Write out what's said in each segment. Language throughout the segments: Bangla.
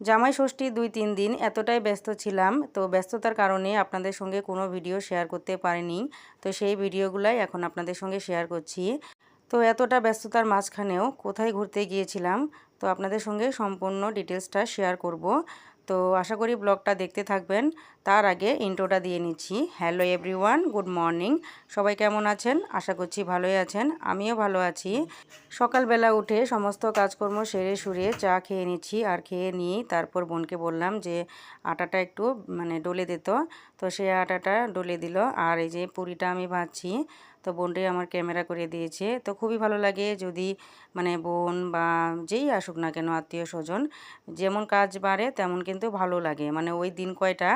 জামাই ষষ্ঠী দুই তিন দিন এতটাই ব্যস্ত ছিলাম, তো ব্যস্ততার কারণে আপনাদের সঙ্গে কোনো ভিডিও শেয়ার করতে পারিনি। তো সেই ভিডিওগুলাই এখন আপনাদের সঙ্গে শেয়ার করছি। তো এতটা ব্যস্ততার মাঝখানেও কোথায় ঘুরতে গিয়েছিলাম, তো আপনাদের সঙ্গে সম্পূর্ণ ডিটেলসটা শেয়ার করব। তো আশা করি ব্লগটা দেখতে থাকবেন। তার আগে ইন্ট্রোটা দিয়ে নিচ্ছি। Hello everyone, good morning. সবাই কেমন আছেন? আশা করছি ভালোই আছেন। আমিও ভালো আছি। সকালবেলা উঠে সমস্ত কাজকর্ম সেরে সুরে চা খেয়ে নিচ্ছি আর খেয়ে নিয়েই তারপর বোনকে বললাম যে আটাটা একটু মানে ডলে দিত তো সে আটাটা ডলে দিল। আর এই যে পুরিটা আমি ভাজছি তো বোনটাই আমার ক্যামেরা করে দিয়েছে। তো খুবই ভালো লাগে যদি মানে বোন বা যেই আসুক না কেন আত্মীয় স্বজন যেমন কাজ বাড়ে তেমন কিন্তু ভালো লাগে। মানে ওই দিন কয়টা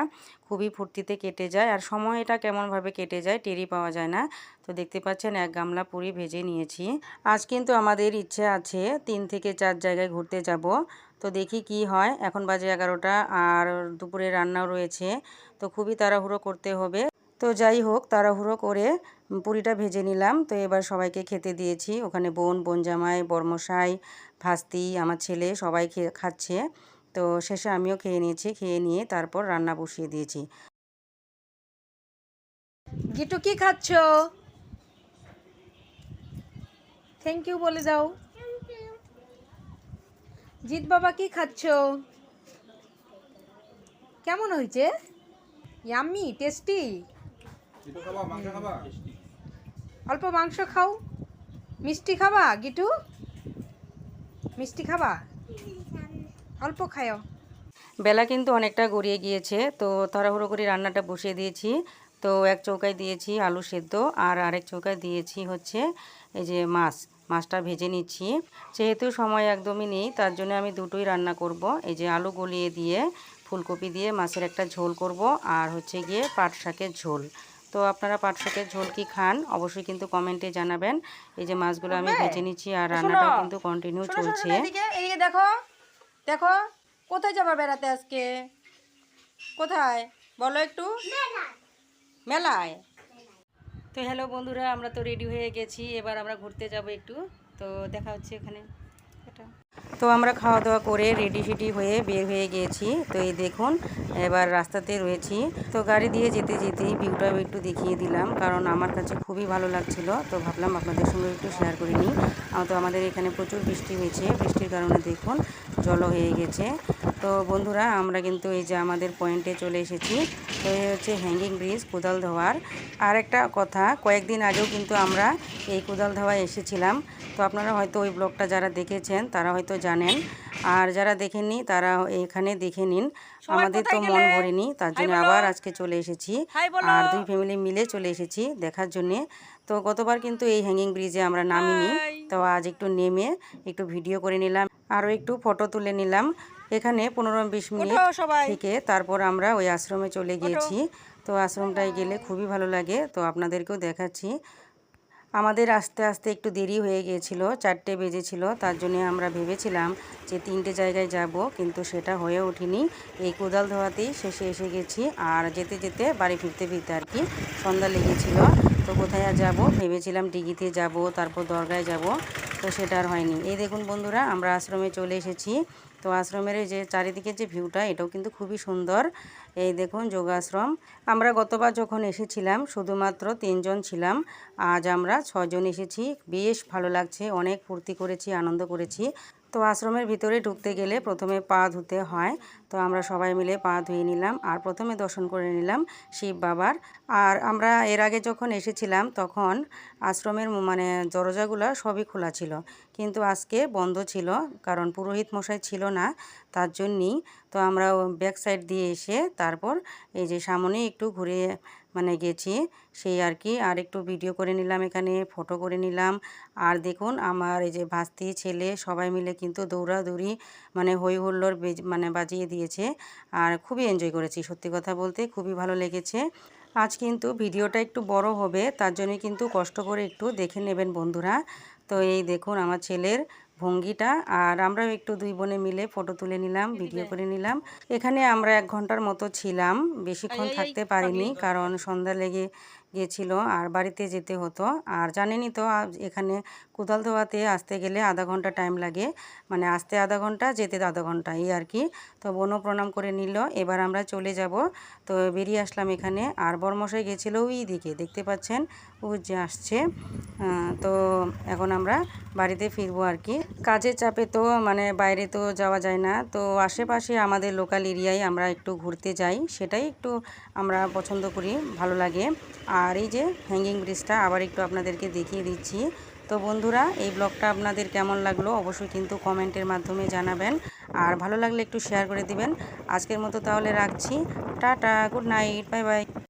খুবই ফুর্তিতে কেটে যায় আর সময়টা কেমনভাবে কেটে যায় টেরি পাওয়া যায় না। তো দেখতে পাচ্ছেন এক গামলা পুরি ভেজে নিয়েছি। আজ কিন্তু আমাদের ইচ্ছে আছে তিন থেকে চার জায়গায় ঘুরতে যাব। তো দেখি কি হয়। এখন বাজে এগারোটা আর দুপুরে রান্নাও রয়েছে। তো খুবই তাড়াহুড়ো করতে হবে। তো যাই হোক তাড়াহুড়ো করে পুরিটা ভেজে নিলাম। তো এবার সবাইকে খেতে দিয়েছি। ওখানে বোন বোন জামাই বর্মশাই ভাস্তি আমার ছেলে সবাই খেয়ে খাচ্ছে। তো শেষে আমিও খেয়ে নিয়েছি খেয়ে নিয়ে তারপর রান্না বসিয়ে দিয়েছি। গিটু কি খাচ্ছ? থ্যাংক ইউ বলে যাও জিৎ বাবা কি খাচ্ছ? কেমন হয়েছে? ইয়াম্মি টেস্টি অল্প মাংস খাও। মিষ্টি খাবা গিটু? মিষ্টি খাবা? অল্প খাও বেলা কিন্তু অনেকটা গড়িয়ে গিয়েছে তো তাড়াহুড়ো করে রান্নাটা বসিয়ে দিয়েছি। তো এক চৌকায় দিয়েছি আলু সেদ্ধ আর আরেক চৌকায় দিয়েছি হচ্ছে এই যে মাছ। মাছটা ভেজে নিচ্ছি। যেহেতু সময় একদমই নেই তার জন্য আমি দুটোই রান্না করব। এই যে আলু গলিয়ে দিয়ে ফুলকপি দিয়ে মাছের একটা ঝোল করব আর হচ্ছে গিয়ে পাট শাকের ঝোল। তো আপনারা পাট শাকের ঝোল কি খান অবশ্যই কিন্তু কমেন্টে জানাবেন। এই যে মাছগুলো আমি ভেজে নিচ্ছি আর রান্নাটাও কিন্তু কন্টিনিউ চলছে। এদিকে দেখো দেখো কোথায় যাবা বেড়াতে আজকে? কোথায়? বলো একটু। মেলায়। তো হ্যালো বন্ধুরা আমরা তো রেডি হয়ে গেছি এবার আমরা ঘুরতে যাব একটু। তো দেখা হচ্ছে এখানে এটা তো আমরা খাওয়া দাওয়া করে রেডি সেডি হয়ে বের হয়ে গিয়েছি তো এই দেখুন, এবার রাস্তাতে রয়েছি। তো গাড়ি দিয়ে যেতে যেতেই ভিউটা একটু দেখিয়ে দিলাম, কারণ আমার কাছে খুবই ভালো লাগছিল। তো ভাবলাম আপনাদের সঙ্গে একটু শেয়ার করে নিই। তো আমাদের এখানে প্রচুর বৃষ্টি হয়েছে। বৃষ্টির কারণে দেখুন জল হয়ে গেছে। তো বন্ধুরা আমরা কিন্তু এই যে আমাদের পয়েন্টে চলে এসেছি। তো এই হচ্ছে হ্যাঙ্গিং ব্রিজ কোদাল ধোয়ার। আর একটা কথা কয়েকদিন আগেও কিন্তু আমরা এই কোদাল ধোয়ায় এসেছিলাম। তো আপনারা হয়তো ওই ব্লগটা যারা দেখেছেন তারা হয়তো জানেন। আর যারা দেখেননি তারা এখানে দেখে নিন। আমাদের তো মন ভরেনি তার জন্য আবার আজকে চলে এসেছি। আর দুই ফ্যামিলি মিলে চলে এসেছি দেখার জন্যে। তো গতবার কিন্তু এই হ্যাঙ্গিং ব্রিজে আমরা নামিনি। তো আজ একটু নেমে একটু ভিডিও করে নিলাম। আরও একটু ফটো তুলে নিলাম। এখানে পনেরো বিশ মিনিট থেকে তারপর আমরা ওই আশ্রমে চলে গিয়েছি। তো আশ্রমটায় গেলে খুবই ভালো লাগে। তো আপনাদেরকেও দেখাচ্ছি। আমাদের আস্তে আস্তে একটু দেরি হয়ে গিয়েছিল চারটে বেজেছিল। তার জন্য আমরা ভেবেছিলাম যে তিনটে জায়গায় যাব কিন্তু সেটা হয়ে ওঠেনি। এই কোদাল ধোয়াতেই শেষে এসে গেছি। আর যেতে যেতে বাড়ি ফিরতে ফিরতে আর কি সন্ধ্যা লেগেছিল। তো কোথায় আর যাব? ভেবেছিলাম ডিগিতে যাব তারপর দরগায় যাব। তো সেটা আর হয়নি। এই দেখুন বন্ধুরা আমরা আশ্রমে চলে এসেছি। তো আশ্রমের যে চারিদিকে যে ভিউটা এটাও কিন্তু খুবই সুন্দর। এই দেখুন যোগাশ্রম। আমরা গতবার যখন এসেছিলাম, শুধুমাত্র তিনজন ছিলাম। আজ আমরা ছজন এসেছি। বেশ ভালো লাগছে। অনেক ফুর্তি করেছি, আনন্দ করেছি। তো আশ্রমের ভিতরে ঢুকতে গেলে প্রথমে পা ধুতে হয়। তো আমরা সবাই মিলে পা ধুয়ে নিলাম আর প্রথমে দর্শন করে নিলাম শিব বাবার। আর আমরা এর আগে যখন এসেছিলাম তখন আশ্রমের মানে দরজাগুলো সবই খোলা ছিল। কিন্তু আজকে বন্ধ ছিল, কারণ পুরোহিত মশাই ছিল না, তার জন্যই। তো আমরা ব্যাক সাইড দিয়ে এসে তারপর এই যে সামনে একটু ঘুরে মানে গেছি সেই আর কি। আর একটু ভিডিও করে নিলাম এখানে ফটো করে নিলাম। আর দেখুন, আমার এই যে ভাস্তি ছেলে, সবাই মিলে কিন্তু দৌড়াদৌড়ি মানে হই হুল্লোড় মানে বাজিয়ে দিয়েছে। আর খুবই এনজয় করেছি, সত্যি কথা বলতে খুবই ভালো লেগেছে। আজ কিন্তু ভিডিওটা একটু বড় হবে, তার জন্য কিন্তু কষ্ট করে একটু দেখে নেবেন বন্ধুরা। তো এই দেখুন, আমার ছেলের ভঙ্গিটা আর আমরাও একটু দুই বোনে মিলে ফটো তুলে নিলাম ভিডিও করে নিলাম। এখানে আমরা এক ঘণ্টার মতো ছিলাম বেশিক্ষণ থাকতে পারিনি কারণ সন্ধ্যা লেগে গেছিল আর বাড়িতে যেতে হতো। আর জানেনই তো এখানে কোদাল ধোয়াতে আসতে গেলে আধা ঘণ্টা টাইম লাগে। মানে আসতে আধা ঘণ্টা, যেতে আধা ঘণ্টা, এই আর কি। তো বোনও প্রণাম করে নিল। এবার আমরা চলে যাব। তো বেরিয়ে আসলাম এখানে। আর বরমশাই গেছিল ওই দিকে, দেখতে পাচ্ছেন? ও যে আসছে। তো এখন আমরা বাড়িতে ফিরবো আর কি। কাজের চাপে তো মানে বাইরে তো যাওয়া যায় না। তো আশেপাশে আমাদের লোকাল এরিয়ায় আমরা একটু ঘুরতে যাই। সেটাই একটু আমরা পছন্দ করি, ভালো লাগে। আর এই যে হ্যাঙ্গিং ব্রিজটা আবার একটু আপনাদেরকে দেখিয়ে দিচ্ছি। তো বন্ধুরা, এই ব্লগটা আপনাদের কেমন লাগল অবশ্যই কিন্তু কমেন্টের মাধ্যমে জানাবেন। আর ভালো লাগলে একটু শেয়ার করে দিবেন। আজকের মতো তাহলে রাখছি। Tata good night bye bye